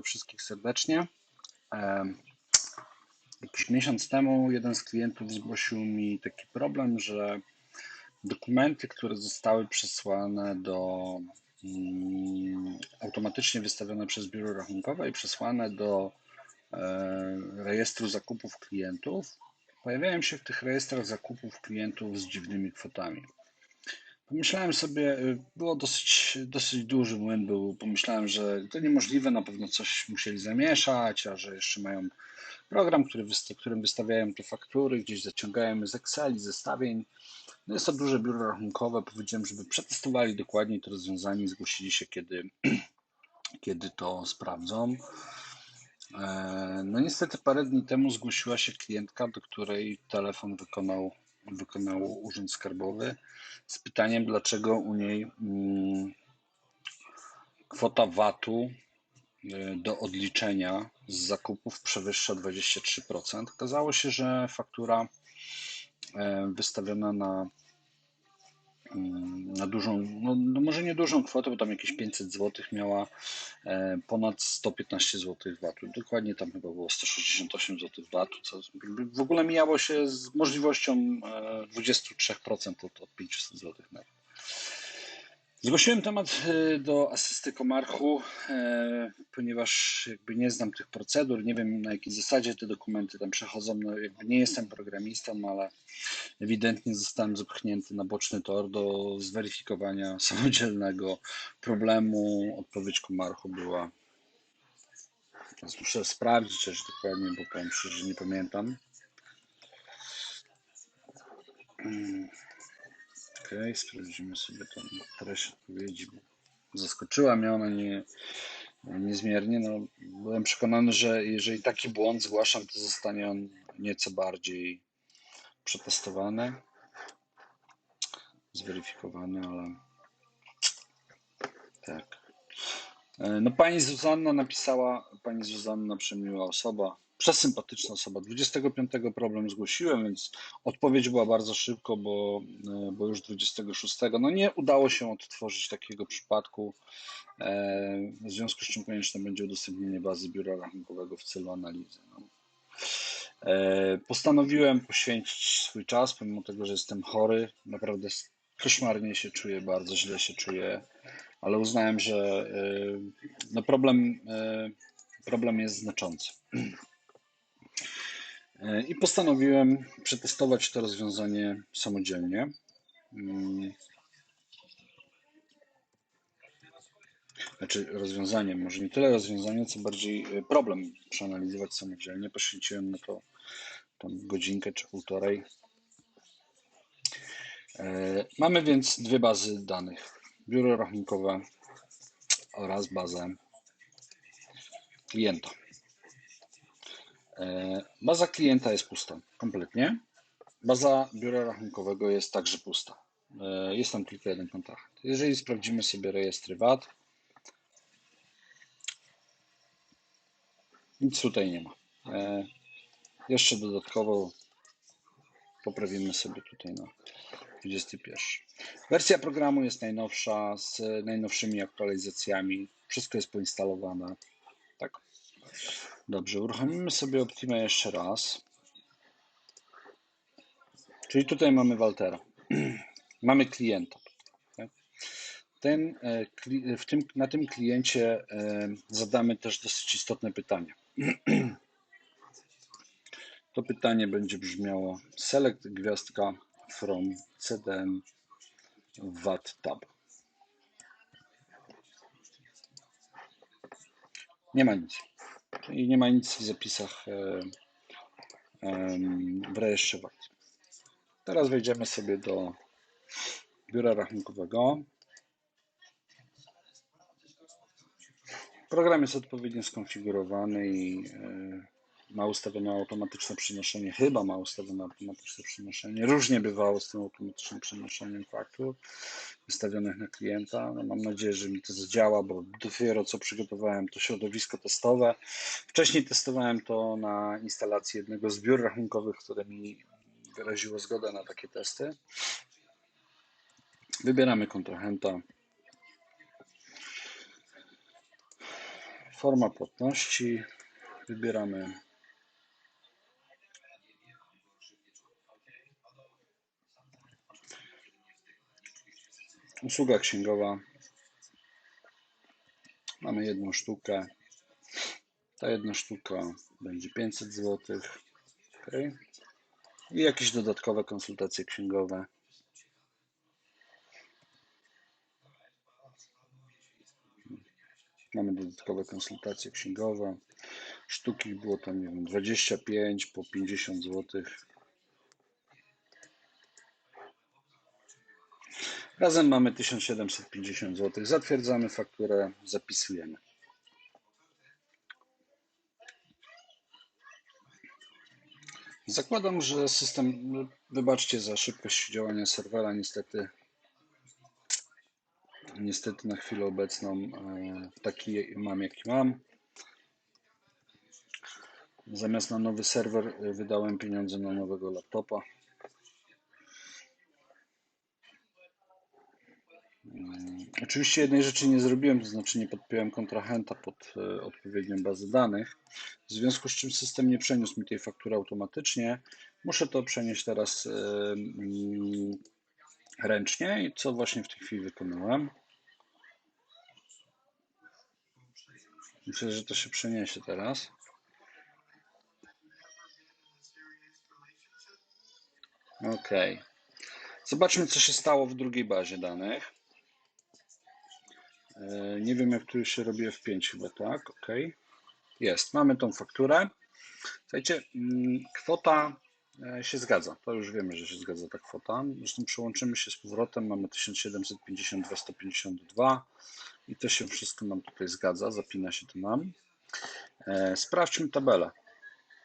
wszystkich serdecznie. Jakiś miesiąc temu jeden z klientów zgłosił mi taki problem, że dokumenty, które zostały przesłane do mm, automatycznie wystawione przez biuro rachunkowe i przesłane do e, rejestru zakupów klientów, pojawiają się w tych rejestrach zakupów klientów z dziwnymi kwotami. Pomyślałem sobie, y, było dosyć, dosyć duży młyn był. Pomyślałem, że to niemożliwe, na pewno coś musieli zamieszać, a że jeszcze mają program, który, którym wystawiają te faktury, gdzieś zaciągają z Exceli, zestawień. No jest to duże biuro rachunkowe. Powiedziałem, żeby przetestowali dokładnie to rozwiązanie zgłosili się, kiedy, kiedy to sprawdzą. E, no niestety parę dni temu zgłosiła się klientka, do której telefon wykonał wykonał Urząd Skarbowy z pytaniem, dlaczego u niej mm, kwota VAT-u y, do odliczenia z zakupów przewyższa 23%. Okazało się, że faktura e, wystawiona na na dużą, no, no, może nie dużą kwotę, bo tam jakieś 500 zł miała e, ponad 115 zł VAT-u. Dokładnie tam chyba było 168 zł VAT-u, co w ogóle mijało się z możliwością 23% e, od, od 500 zł nawet. Zgłosiłem temat e, do asysty Komarchu, e, ponieważ jakby nie znam tych procedur, nie wiem na jakiej zasadzie te dokumenty tam przechodzą. No jakby nie jestem programistą, ale ewidentnie zostałem zepchnięty na boczny tor do zweryfikowania samodzielnego problemu. Odpowiedź Komarchu była. Teraz muszę sprawdzić też dokładnie, bo powiem szczerze, nie pamiętam. Hmm. Ok, sprawdzimy sobie tą treść odpowiedzi. Zaskoczyła mnie ona nie, niezmiernie. No, byłem przekonany, że jeżeli taki błąd zgłaszam, to zostanie on nieco bardziej przetestowany, zweryfikowany, ale tak. E, no pani Zuzanna napisała, pani Zuzanna przemiła osoba, przesympatyczna osoba. 25 problem zgłosiłem, więc odpowiedź była bardzo szybko, bo, e, bo już 26. No nie udało się odtworzyć takiego przypadku, e, w związku z czym konieczne będzie udostępnienie bazy biura rachunkowego w celu analizy. No. E, postanowiłem poświęcić swój czas, pomimo tego, że jestem chory, naprawdę koszmarnie się czuję, bardzo źle się czuję, ale uznałem, że no problem, problem jest znaczący. E, I postanowiłem przetestować to rozwiązanie samodzielnie. Mm. Znaczy rozwiązanie, może nie tyle rozwiązanie, co bardziej e, problem przeanalizować samodzielnie. Poświęciłem na to tą godzinkę czy półtorej. E, mamy więc dwie bazy danych. Biuro rachunkowe oraz bazę klienta. E, baza klienta jest pusta, kompletnie. Baza biura rachunkowego jest także pusta. E, jest tam tylko jeden kontakt. Jeżeli sprawdzimy sobie rejestry VAT, nic tutaj nie ma. E, jeszcze dodatkowo poprawimy sobie tutaj na 21. Wersja programu jest najnowsza z najnowszymi aktualizacjami. Wszystko jest poinstalowane. Tak. Dobrze, uruchomimy sobie Optima jeszcze raz. Czyli tutaj mamy Waltera. mamy klienta. Tak? Ten, e, w tym, na tym kliencie e, zadamy też dosyć istotne pytanie. To pytanie będzie brzmiało select gwiazdka from CDM VAT tab. Nie ma nic i nie ma nic w zapisach e, w rejestrze. Teraz wejdziemy sobie do biura rachunkowego. Program jest odpowiednio skonfigurowany i e, ma ustawione automatyczne przenoszenie, chyba ma ustawione automatyczne przenoszenie. Różnie bywało z tym automatycznym przenoszeniem faktur wystawionych na klienta. No mam nadzieję, że mi to zadziała, bo dopiero co przygotowałem to środowisko testowe. Wcześniej testowałem to na instalacji jednego z biur rachunkowych, które mi wyraziło zgodę na takie testy. Wybieramy kontrahenta. Forma płatności. Wybieramy usługa księgowa. Mamy jedną sztukę. Ta jedna sztuka będzie 500 zł. Okay. I jakieś dodatkowe konsultacje księgowe. Mamy dodatkowe konsultacje księgowe. Sztuki było tam, nie wiem, 25 po 50 zł. Razem mamy 1750 zł. Zatwierdzamy fakturę, zapisujemy. Zakładam, że system, wybaczcie za szybkość działania serwera, niestety niestety na chwilę obecną e, taki mam jaki mam. Zamiast na nowy serwer e, wydałem pieniądze na nowego laptopa. Oczywiście jednej rzeczy nie zrobiłem, to znaczy nie podpiąłem kontrahenta pod e, odpowiednią bazę danych, w związku z czym system nie przeniósł mi tej faktury automatycznie. Muszę to przenieść teraz mm, ręcznie co właśnie w tej chwili wykonałem. Myślę, że to się przeniesie teraz. Ok. Zobaczmy, co się stało w drugiej bazie danych. E, nie wiem, jak tu już się robi F5 chyba, tak? Ok. Jest. Mamy tą fakturę. Słuchajcie, mm, kwota e, się zgadza. To już wiemy, że się zgadza ta kwota. Zresztą przełączymy się z powrotem. Mamy 1752, 152 i to się wszystko nam tutaj zgadza. Zapina się to nam. E, sprawdźmy tabelę.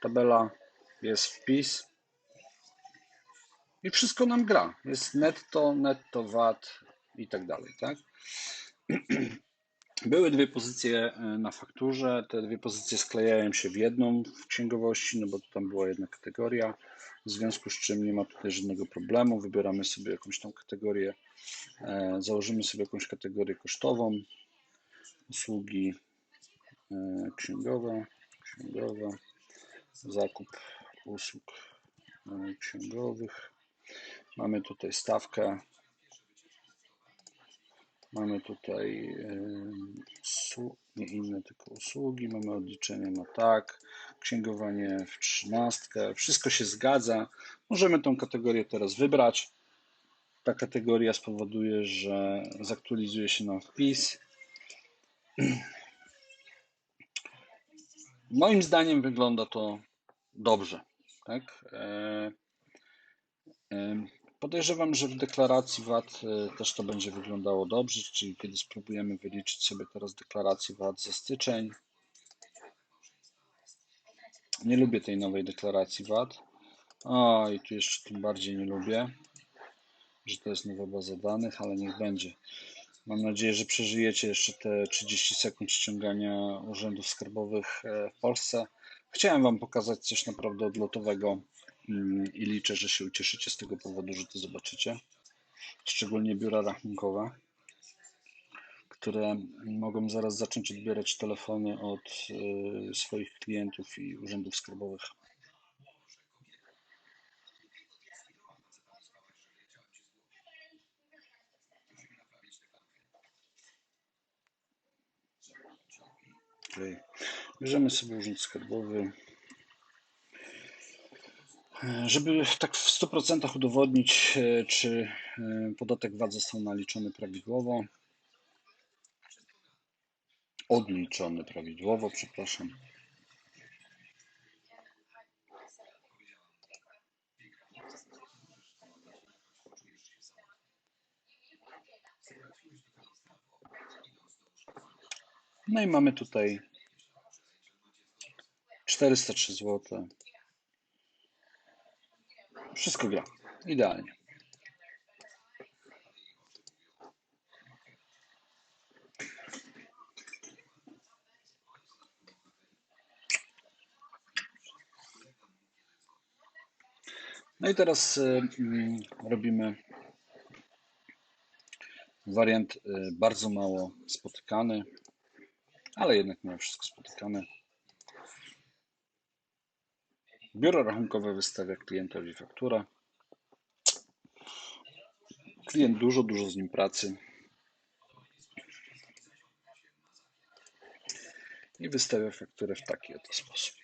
Tabela jest wpis i wszystko nam gra. Jest netto, netto, VAT i tak dalej, tak? Były dwie pozycje e, na fakturze. Te dwie pozycje sklejają się w jedną w księgowości, no bo tam była jedna kategoria, w związku z czym nie ma tutaj żadnego problemu. Wybieramy sobie jakąś tą kategorię, e, założymy sobie jakąś kategorię kosztową, usługi e, księgowe, księgowe, zakup usług księgowych. Mamy tutaj stawkę Mamy tutaj nie inne tylko usługi, mamy odliczenie na tak, księgowanie w trzynastkę, wszystko się zgadza. Możemy tą kategorię teraz wybrać. Ta kategoria spowoduje, że zaktualizuje się nam wpis. Moim zdaniem wygląda to dobrze. Tak? E, e, Podejrzewam, że w deklaracji VAT e, też to będzie wyglądało dobrze, czyli kiedy spróbujemy wyliczyć sobie teraz deklarację VAT za styczeń. Nie lubię tej nowej deklaracji VAT. O, i tu jeszcze tym bardziej nie lubię, że to jest nowa baza danych, ale niech będzie. Mam nadzieję, że przeżyjecie jeszcze te 30 sekund ściągania urzędów skarbowych e, w Polsce. Chciałem Wam pokazać coś naprawdę odlotowego i liczę, że się ucieszycie z tego powodu, że to zobaczycie. Szczególnie biura rachunkowe, które mogą zaraz zacząć odbierać telefony od y, swoich klientów i urzędów skarbowych. Bierzemy sobie urząd skarbowy. Żeby tak w 100% udowodnić, e, czy e, podatek VAT został naliczony prawidłowo, odliczony prawidłowo, przepraszam. No i mamy tutaj 403 zł. Wszystko gra. Idealnie. No i teraz y, mm, robimy wariant y, bardzo mało spotykany, ale jednak miałem wszystko spotykane. Biuro rachunkowe wystawia klientowi fakturę. Klient dużo, dużo z nim pracy. I wystawia fakturę w taki oto sposób.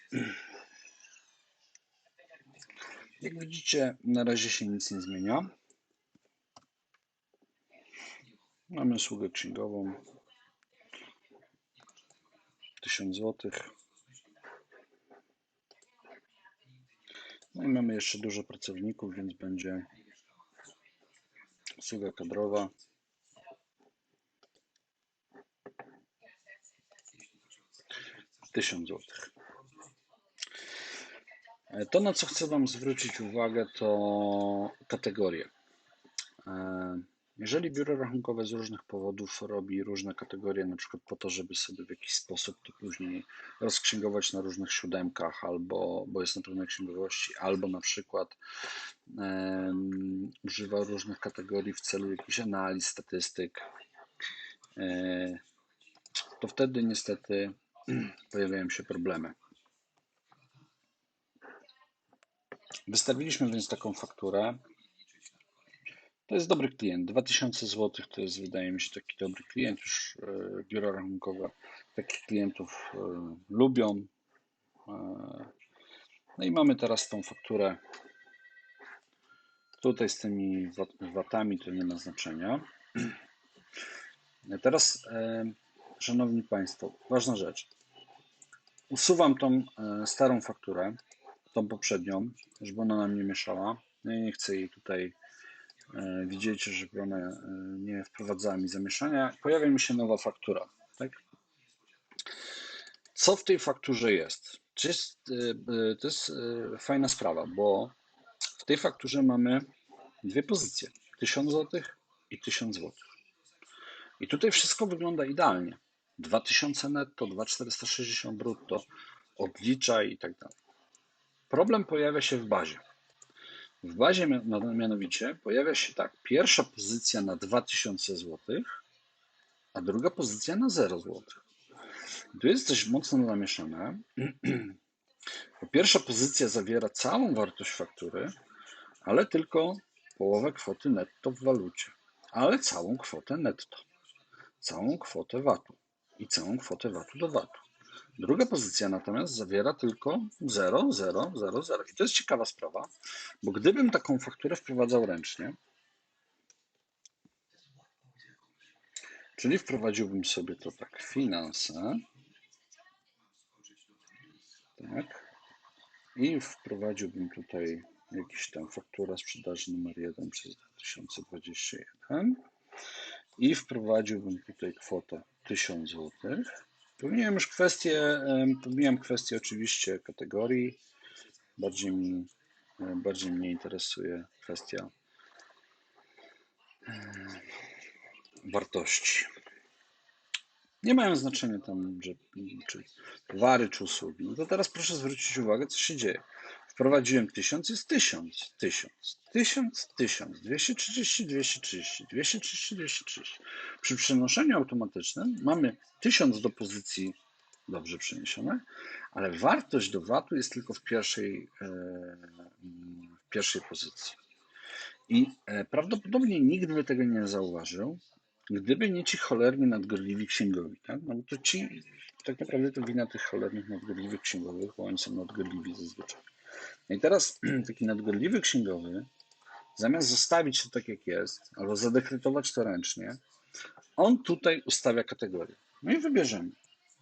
Jak widzicie, na razie się nic nie zmienia. Mamy usługę księgową. 1000 zł. No i mamy jeszcze dużo pracowników, więc będzie usługa kadrowa. Tysiąc złotych. E, To, na co chcę Wam zwrócić uwagę, to kategorie. Jeżeli biuro rachunkowe z różnych powodów robi różne kategorie, na przykład po to, żeby sobie w jakiś sposób to później rozksięgować na różnych siódemkach, albo bo jest na pewnej księgowości, albo na przykład em, używa różnych kategorii w celu jakichś analiz, statystyk, e, to wtedy niestety pojawiają się problemy. Wystawiliśmy więc taką fakturę. To jest dobry klient. 2000 zł to jest, wydaje mi się, taki dobry klient. Już e, biura rachunkowe takich klientów e, lubią. E, No i mamy teraz tą fakturę. Tutaj z tymi wat- watami to nie ma znaczenia. Teraz, Szanowni Państwo, ważna rzecz. Usuwam tą starą fakturę, tą poprzednią, żeby ona nam nie mieszała. Ja nie chcę jej tutaj e, widzieć, żeby ona e, nie wprowadzała mi zamieszania. Pojawia mi się nowa faktura. Tak? Co w tej fakturze jest? Czy jest e, e, to jest e, fajna sprawa, bo w tej fakturze mamy dwie pozycje: 1000 zł i 1000 zł. I tutaj wszystko wygląda idealnie. 2000 netto, 2460 brutto, odliczaj i tak dalej. Problem pojawia się w bazie. W bazie mia- mianowicie pojawia się tak, pierwsza pozycja na 2000 zł, a druga pozycja na 0 zł. Tu jest coś mocno zamieszane. Bo Pierwsza pozycja zawiera całą wartość faktury, ale tylko połowę kwoty netto w walucie, ale całą kwotę netto, całą kwotę VAT-u i całą kwotę VAT-u do VAT-u. Druga pozycja natomiast zawiera tylko 0, 0, 0, 0. I to jest ciekawa sprawa, bo gdybym taką fakturę wprowadzał ręcznie, czyli wprowadziłbym sobie to tak, finanse, tak, i wprowadziłbym tutaj jakiś tam faktura sprzedaży numer 1 przez 2021 i wprowadziłbym tutaj kwotę 1000 zł. Pomijam już kwestię, pomijam kwestię oczywiście kategorii. Bardziej, mi, bardziej mnie interesuje kwestia wartości. Nie mają znaczenia tam, że, czy towary, czy usługi. No to teraz proszę zwrócić uwagę, co się dzieje. Wprowadziłem 1000, jest 1000, 1000, 1000, 1000, 230, 230, 230, 230. Przy przenoszeniu automatycznym mamy 1000 do pozycji dobrze przeniesione, ale wartość do VAT-u jest tylko w pierwszej, e, w pierwszej pozycji. I e, prawdopodobnie nikt by tego nie zauważył, gdyby nie ci cholerni nadgorliwi księgowi. Tak? No to ci, tak naprawdę to wina tych cholernych nadgorliwych księgowych, bo oni są nadgorliwi zazwyczaj. No i teraz taki nadgorliwy księgowy, zamiast zostawić to tak jak jest, albo zadekretować to ręcznie, on tutaj ustawia kategorię. No i wybierzemy.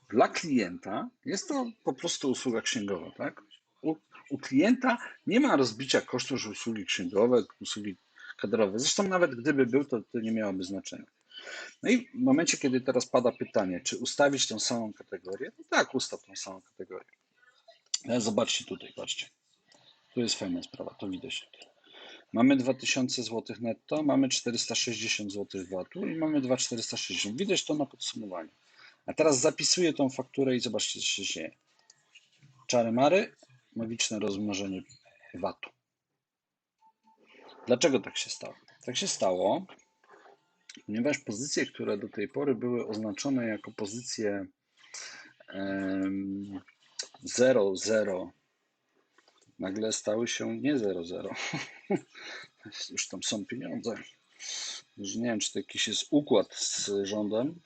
Dla klienta jest to po prostu usługa księgowa, tak? U, u klienta nie ma rozbicia kosztów, usługi księgowe, usługi kadrowe. Zresztą nawet gdyby był, to, to nie miałoby znaczenia. No i w momencie, kiedy teraz pada pytanie, czy ustawić tą samą kategorię, to tak, ustaw tą samą kategorię. Zobaczcie tutaj, patrzcie. Tu jest fajna sprawa, to widać. Mamy 2000 zł netto, mamy 460 zł VAT-u i mamy 2460. Widać to na podsumowaniu. A teraz zapisuję tą fakturę i zobaczcie, co się dzieje. Czary mary, magiczne rozmnożenie VAT-u. Dlaczego tak się stało? Tak się stało, ponieważ pozycje, które do tej pory były oznaczone jako pozycje em, 0, 0 nagle stały się nie 0, 0. Już tam są pieniądze. Już nie wiem, czy to jakiś jest układ z rządem.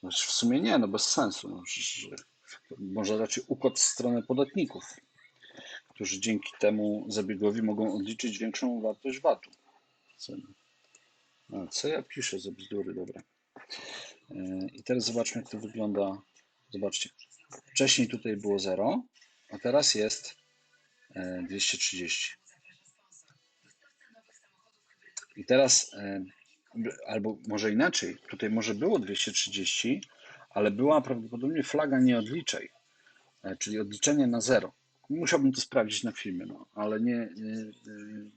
Znaczy w sumie nie, no bez sensu. No, może raczej układ z strony podatników, którzy dzięki temu zabiegowi mogą odliczyć większą wartość VAT-u. Co, co ja piszę za bzdury, dobra. E, I teraz zobaczmy, jak to wygląda. Zobaczcie. Wcześniej tutaj było 0, a teraz jest 230. I teraz, e, albo może inaczej, tutaj może było 230, ale była prawdopodobnie flaga nie odliczaj, e, czyli odliczenie na 0. Musiałbym to sprawdzić na filmie, no, ale nie, nie,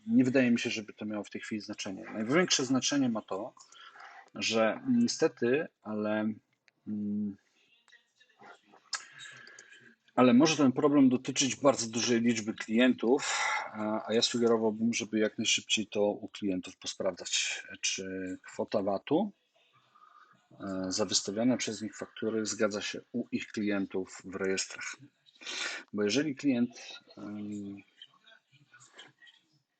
nie wydaje mi się, żeby to miało w tej chwili znaczenie. Największe znaczenie ma to, że niestety, ale, mm, ale może ten problem dotyczyć bardzo dużej liczby klientów, a ja sugerowałbym, żeby jak najszybciej to u klientów posprawdzać, czy kwota VAT-u e, za wystawione przez nich faktury zgadza się u ich klientów w rejestrach. Bo jeżeli klient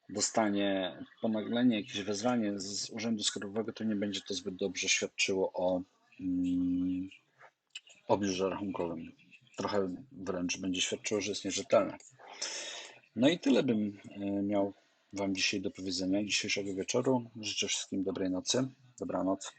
dostanie ponaglenie, jakieś wezwanie z Urzędu Skarbowego, to nie będzie to zbyt dobrze świadczyło o, o biurze rachunkowym. Trochę wręcz będzie świadczyło, że jest nierzetelne. No i tyle bym e, miał Wam dzisiaj do powiedzenia dzisiejszego wieczoru. Życzę wszystkim dobrej nocy. Dobranoc.